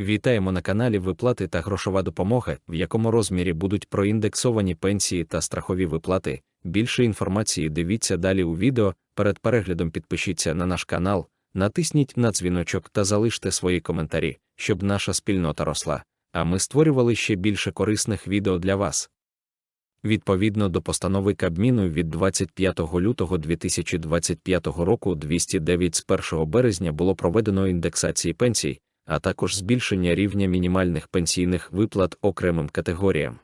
Вітаємо на каналі Виплати та грошова допомога, в якому розмірі будуть проіндексовані пенсії та страхові виплати. Більше інформації дивіться далі у відео. Перед переглядом підпишіться на наш канал, натисніть на дзвіночок та залиште свої коментарі, щоб наша спільнота росла. А ми створювали ще більше корисних відео для вас. Відповідно до постанови Кабміну від 25 лютого 2025 року 209 з 1 березня було проведено індексації пенсій, а також збільшення рівня мінімальних пенсійних виплат окремим категоріям.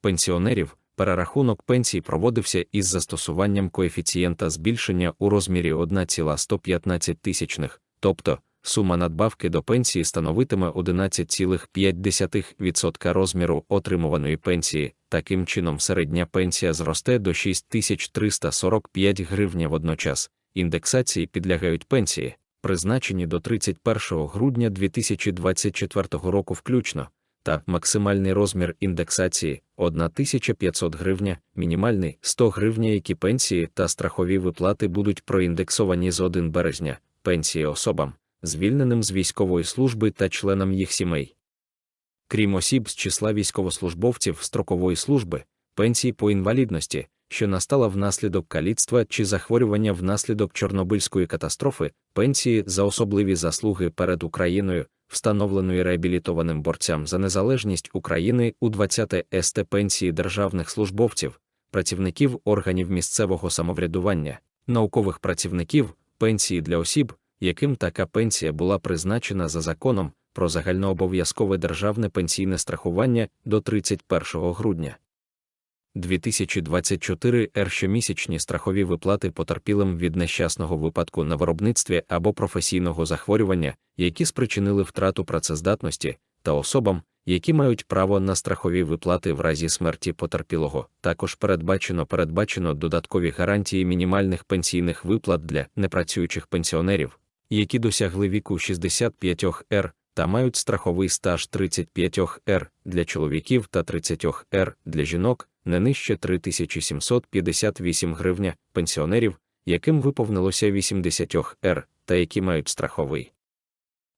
Пенсіонерів перерахунок пенсій проводився із застосуванням коефіцієнта збільшення у розмірі 1,115 тисячних, тобто сума надбавки до пенсії становитиме 11,5% розміру отримуваної пенсії. Таким чином, середня пенсія зросте до 6345 гривня водночас. Індексації підлягають пенсії, призначені до 31 грудня 2024 року включно, та максимальний розмір індексації 1500 гривня, мінімальний 100 гривня, які пенсії та страхові виплати будуть проіндексовані з 1 березня, пенсії особам, звільненим з військової служби та членам їх сімей. Крім осіб з числа військовослужбовців строкової служби, пенсії по інвалідності, що настала внаслідок каліцтва чи захворювання внаслідок Чорнобильської катастрофи, пенсії за особливі заслуги перед Україною, встановленої реабілітованим борцям за незалежність України у 20 ст пенсії державних службовців, працівників органів місцевого самоврядування, наукових працівників, пенсії для осіб, яким така пенсія була призначена за законом про загальнообов'язкове державне пенсійне страхування до 31 грудня. 2024 р щомісячні страхові виплати потерпілим від нещасного випадку на виробництві або професійного захворювання, які спричинили втрату працездатності, та особам, які мають право на страхові виплати в разі смерті потерпілого. Також передбачено передбачено додаткові гарантії мінімальних пенсійних виплат для непрацюючих пенсіонерів, які досягли віку 65 р та мають страховий стаж 35 р для чоловіків та 30 р для жінок не нижче 3758 гривня пенсіонерів, яким виповнилося 80 р та які мають страховий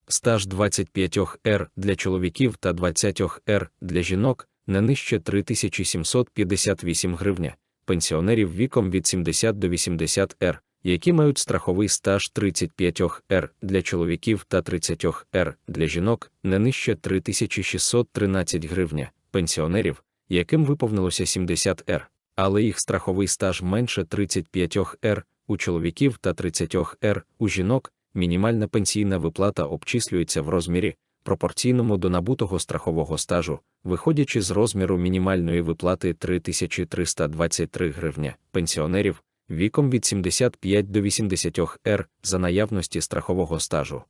стаж 25 р для чоловіків та 20 р для жінок не нижче 3758 гривня пенсіонерів віком від 70 до 80 р які мають страховий стаж 35 р для чоловіків та 30 р для жінок не нижче 3613 гривня пенсіонерів, яким виповнилося 70 р, але їх страховий стаж менше 35 р у чоловіків та 30 р у жінок, мінімальна пенсійна виплата обчислюється в розмірі, пропорційному до набутого страхового стажу, виходячи з розміру мінімальної виплати 3323 гривня пенсіонерів віком від 75 до 80 р за наявності страхового стажу.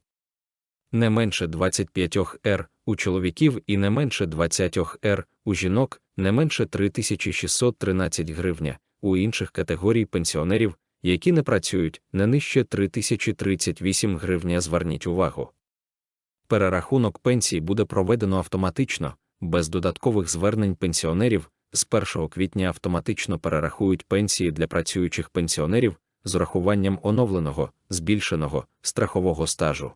Не менше 25 р у чоловіків і не менше 20 р у жінок, не менше 3613 гривня, у інших категорій пенсіонерів, які не працюють, не нижче 3038 гривня. Зверніть увагу. Перерахунок пенсій буде проведено автоматично, без додаткових звернень пенсіонерів, з 1 квітня автоматично перерахують пенсії для працюючих пенсіонерів з урахуванням оновленого, збільшеного страхового стажу.